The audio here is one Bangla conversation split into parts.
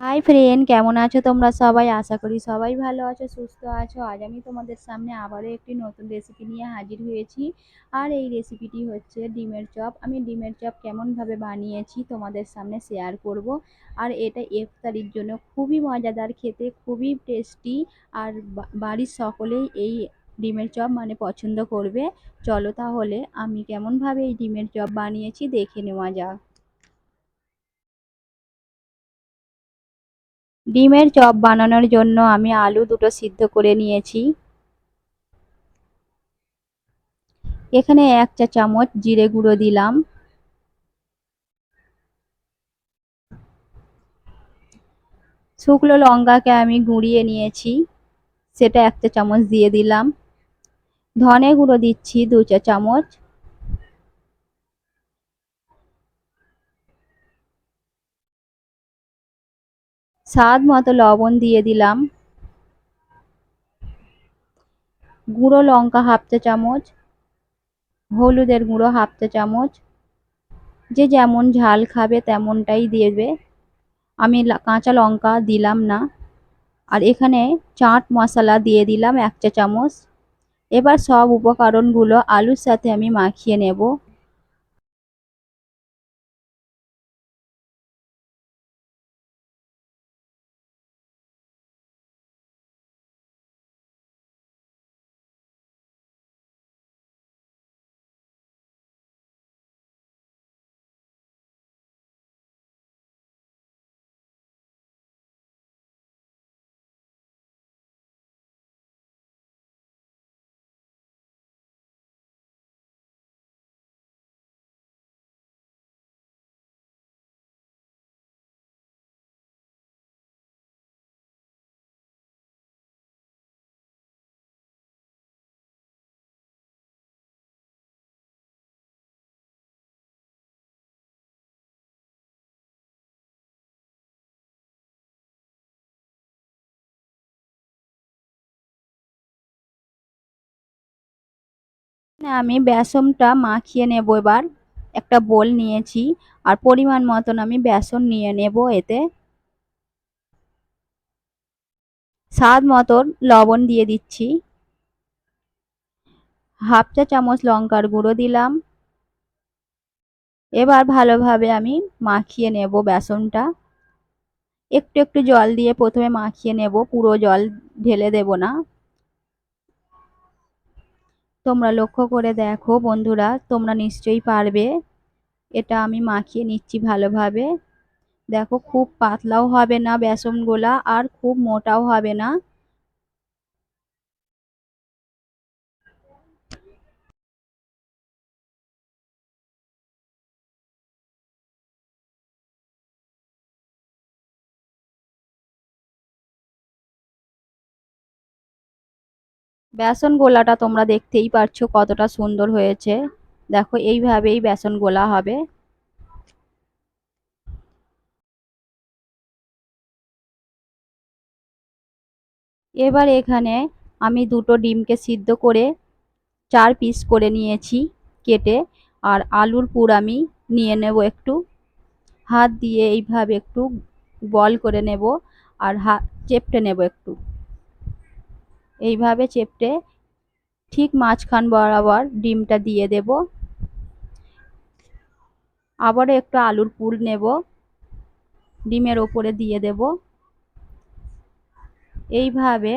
হাই ফ্রেন্ড কেমন আছো তোমরা সবাই? আশা করি সবাই ভালো আছো, সুস্থ আছো। আজ আমি তোমাদের সামনে আবারও একটি নতুন রেসিপি নিয়ে হাজির হয়েছি। আর এই রেসিপিটি হচ্ছে ডিমের চপ। আমি ডিমের চপ কেমনভাবে বানিয়েছি তোমাদের সামনে শেয়ার করব। আর এটা ইফতারির জন্য খুবই মজাদার, খেতে খুবই টেস্টি আর বাড়ির সকলেই এই ডিমের চপ মানে পছন্দ করবে। চলো তাহলে আমি কেমনভাবে এই ডিমের চপ বানিয়েছি দেখে নেওয়া যাক। ডিমের চপ বানানোর জন্য আমি আলু দুটো সিদ্ধ করে নিয়েছি। এখানে এক চা চামচ জিরে গুঁড়ো দিলাম। শুকনো লঙ্কাকে আমি গুঁড়িয়ে নিয়েছি, সেটা এক চা চামচ দিয়ে দিলাম। ধনে গুঁড়ো দিচ্ছি দু চা চামচ। স্বাদ মতো লবণ দিয়ে দিলাম। গুঁড়ো লঙ্কা হাফ চা চামচ, হলুদের গুঁড়ো হাফ চা চামচ, যে যেমন ঝাল খাবে তেমনটাই দেবে। আমি কাঁচা লঙ্কা দিলাম না। আর এখানে চাট মশলা দিয়ে দিলাম এক চা চামচ। এবার সব উপকরণগুলো আলুর সাথে আমি মাখিয়ে নেব। আমি বেসনটা মাখিয়ে নেব এবার। একটা বোল নিয়েছি, আর পরিমাণ মতন আমি বেসন নিয়ে নেব এতে। স্বাদ মতন লবণ দিয়ে দিচ্ছি। হাফ চা চামচ লঙ্কার গুঁড়ো দিলাম। এবার ভালোভাবে আমি মাখিয়ে নেব বেসনটা। একটু একটু জল দিয়ে প্রথমে মাখিয়ে নেব, পুরো জল ঢেলে দেব না। তোমরা লক্ষ্য করে দেখো বন্ধুরা, তোমরা নিশ্চয়ই পারবে। এটা আমি মাখিয়ে নিচ্ছি ভালোভাবে। দেখো, খুব পাতলাও হবে না বেসনগোলা, আর খুব মোটাও হবে না। বেসন গোলাটা তোমরা দেখতেই পাচ্ছ কতটা সুন্দর হয়েছে। দেখো, এইভাবেই বেসন গোলা হবে। এবার এখানে আমি দুটো ডিমকে সিদ্ধ করে চার পিস করে নিয়েছি কেটে, আর আলুর পুর আমি নিয়ে নেব একটু। হাত দিয়ে এইভাবে একটু বল করে নেব, আর হাত চেপটে নেব একটু। এইভাবে চেপটে ঠিক মাঝখান বরাবর ডিমটা দিয়ে দেব। আবারও একটু আলুর পুর নেব। ডিমের ওপরে দিয়ে দেব। এইভাবে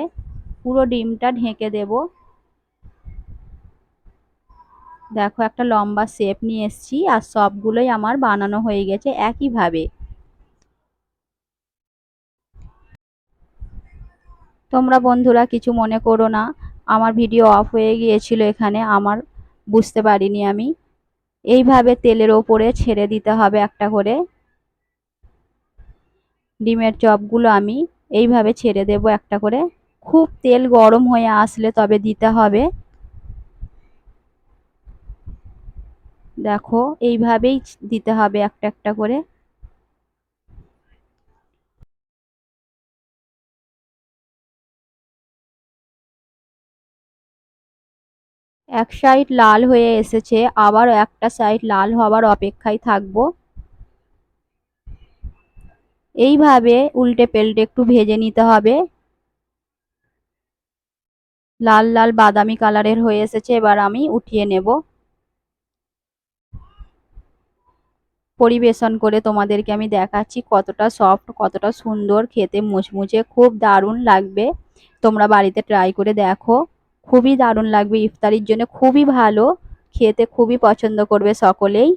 পুরো ডিমটা ঢেকে দেব। দেখো একটা লম্বা শেপ নিয়ে এসছি আর সবগুলোই আমার বানানো হয়ে গেছে একইভাবে। তোমরা বন্ধুরা কিছু মনে করো না। আমার ভিডিও অফ হয়ে গিয়েছিল এখানে, আমার বুঝতে পারিনি আমি। এইভাবে তেলের ওপরে ছেড়ে দিতে হবে একটা করে। ডিমের চপগুলো আমি এইভাবে ছেড়ে দেব একটা করে। খুব তেল গরম হয়ে আসলে তবে দিতে হবে। দেখো, এইভাবেই দিতে হবে একটা একটা করে। এক সাইড লাল হয়ে এসেছে, আবার একটা সাইড লাল হবার অপেক্ষায় থাকব। এইভাবে উল্টে পেল্টে একটু ভেজে নিতে হবে। লাল লাল বাদামি কালারের হয়ে এসেছে, এবার আমি উঠিয়ে নেব। পরিবেশন করে তোমাদেরকে আমি দেখাচ্ছি কতটা সফট কতটা সুন্দর, খেতে মুচমুচে, খুব দারুণ লাগবে। তোমরা বাড়িতে ট্রাই করে দেখো। খুবই দারুণ লাগবে ইফতারির জন্য। খুবই ভালো, খেতে খুবই পছন্দ করবে সকলেই।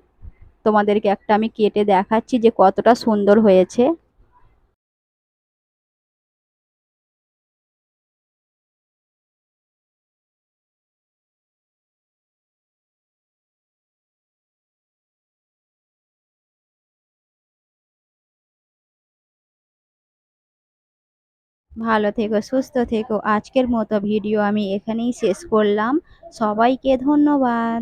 তোমাদেরকে একটা আমি কেটে দেখাচ্ছি যে কতটা সুন্দর হয়েছে। ভালো থেকো সুস্থ থেকো। আজকের মতো ভিডিও আমি এখানেই শেষ করলাম। সবাইকে ধন্যবাদ।